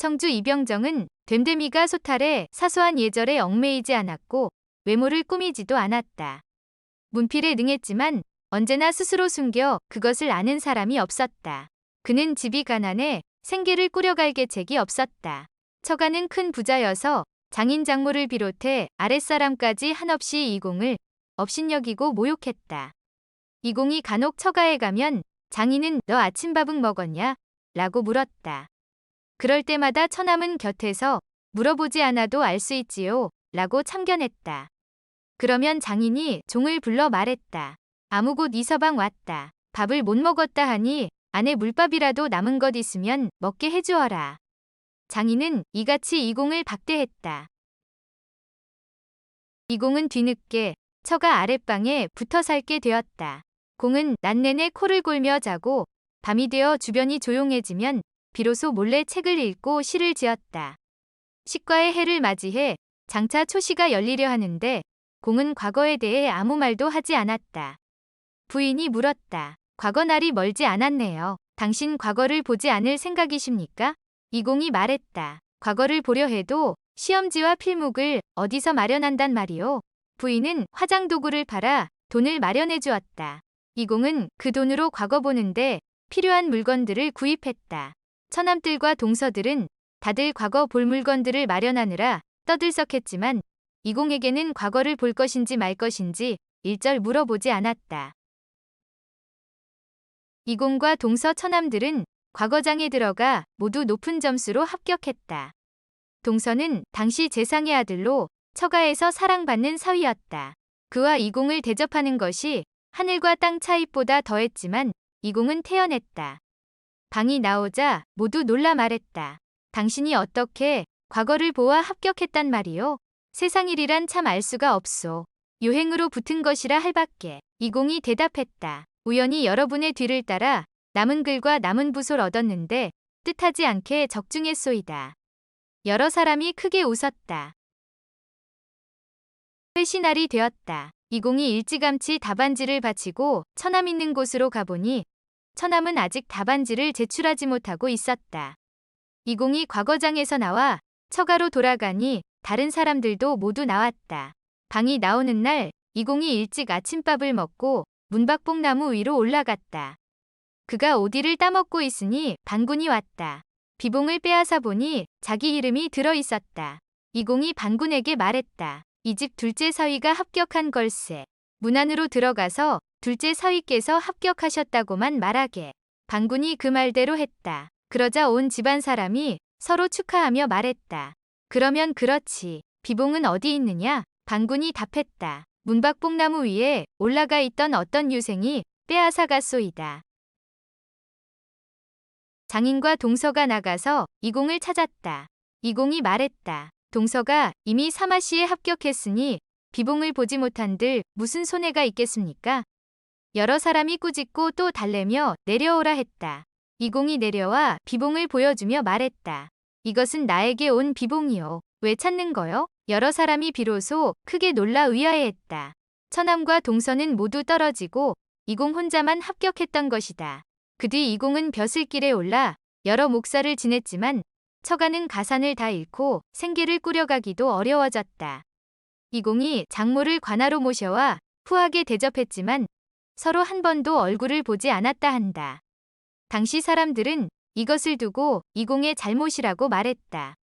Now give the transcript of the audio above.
청주 이병정은 됨됨이가 소탈해 사소한 예절에 얽매이지 않았고 외모를 꾸미지도 않았다. 문필에 능했지만 언제나 스스로 숨겨 그것을 아는 사람이 없었다. 그는 집이 가난해 생계를 꾸려갈 계책이 없었다. 처가는 큰 부자여서 장인 장모를 비롯해 아랫사람까지 한없이 이공을 업신여기고 모욕했다. 이공이 간혹 처가에 가면 장인은 너 아침밥은 먹었냐? 라고 물었다. 그럴 때마다 처남은 곁에서 물어보지 않아도 알 수 있지요. 라고 참견했다. 그러면 장인이 종을 불러 말했다. 아무 곳 이서방 왔다. 밥을 못 먹었다 하니 안에 물밥이라도 남은 것 있으면 먹게 해주어라. 장인은 이같이 이공을 박대했다. 이공은 뒤늦게 처가 아랫방에 붙어 살게 되었다. 공은 낮 내내 코를 골며 자고 밤이 되어 주변이 조용해지면 비로소 몰래 책을 읽고 시를 지었다. 식과의 해를 맞이해 장차 초시가 열리려 하는데 공은 과거에 대해 아무 말도 하지 않았다. 부인이 물었다. 과거 날이 멀지 않았네요. 당신 과거를 보지 않을 생각이십니까? 이공이 말했다. 과거를 보려 해도 시험지와 필목을 어디서 마련한단 말이오. 부인은 화장 도구를 팔아 돈을 마련해 주었다. 이공은 그 돈으로 과거 보는데 필요한 물건들을 구입했다. 처남들과 동서들은 다들 과거 볼 물건들을 마련하느라 떠들썩했지만 이공에게는 과거를 볼 것인지 말 것인지 일절 물어보지 않았다. 이공과 동서 처남들은 과거장에 들어가 모두 높은 점수로 합격했다. 동서는 당시 재상의 아들로 처가에서 사랑받는 사위였다. 그와 이공을 대접하는 것이 하늘과 땅 차이보다 더했지만 이공은 태어냈다. 방이 나오자 모두 놀라 말했다. 당신이 어떻게 과거를 보아 합격했단 말이오? 세상 일이란 참 알 수가 없소. 유행으로 붙은 것이라 할밖에. 이공이 대답했다. 우연히 여러분의 뒤를 따라 남은 글과 남은 붓을 얻었는데 뜻하지 않게 적중했소이다. 여러 사람이 크게 웃었다. 회시날이 되었다. 이공이 일찌감치 답안지를 바치고 처남 있는 곳으로 가보니 처남은 아직 답안지를 제출하지 못하고 있었다. 이공이 과거장에서 나와 처가로 돌아가니 다른 사람들도 모두 나왔다. 방이 나오는 날 이공이 일찍 아침밥을 먹고 문박봉나무 위로 올라갔다. 그가 오디를 따먹고 있으니 반군이 왔다. 비봉을 빼앗아 보니 자기 이름이 들어 있었다. 이공이 반군에게 말했다. 이 집 둘째 사위가 합격한 걸세. 문 안으로 들어가서 둘째 사위께서 합격하셨다고만 말하게. 반군이 그 말대로 했다. 그러자 온 집안 사람이 서로 축하하며 말했다. 그러면 그렇지. 비봉은 어디 있느냐? 반군이 답했다. 문박봉나무 위에 올라가 있던 어떤 유생이 빼앗아 갔소이다. 장인과 동서가 나가서 이공을 찾았다. 이공이 말했다. 동서가 이미 사마시에 합격했으니 비봉을 보지 못한들 무슨 손해가 있겠습니까? 여러 사람이 꾸짖고 또 달래며 내려오라 했다. 이공이 내려와 비봉을 보여주며 말했다. 이것은 나에게 온 비봉이요. 왜 찾는 거요? 여러 사람이 비로소 크게 놀라 의아해했다. 처남과 동서는 모두 떨어지고 이공 혼자만 합격했던 것이다. 그 뒤 이공은 벼슬길에 올라 여러 목사를 지냈지만 처가는 가산을 다 잃고 생계를 꾸려가기도 어려워졌다. 이공이 장모를 관하로 모셔와 후하게 대접했지만 서로 한 번도 얼굴을 보지 않았다 한다. 당시 사람들은 이것을 두고 이공의 잘못이라고 말했다.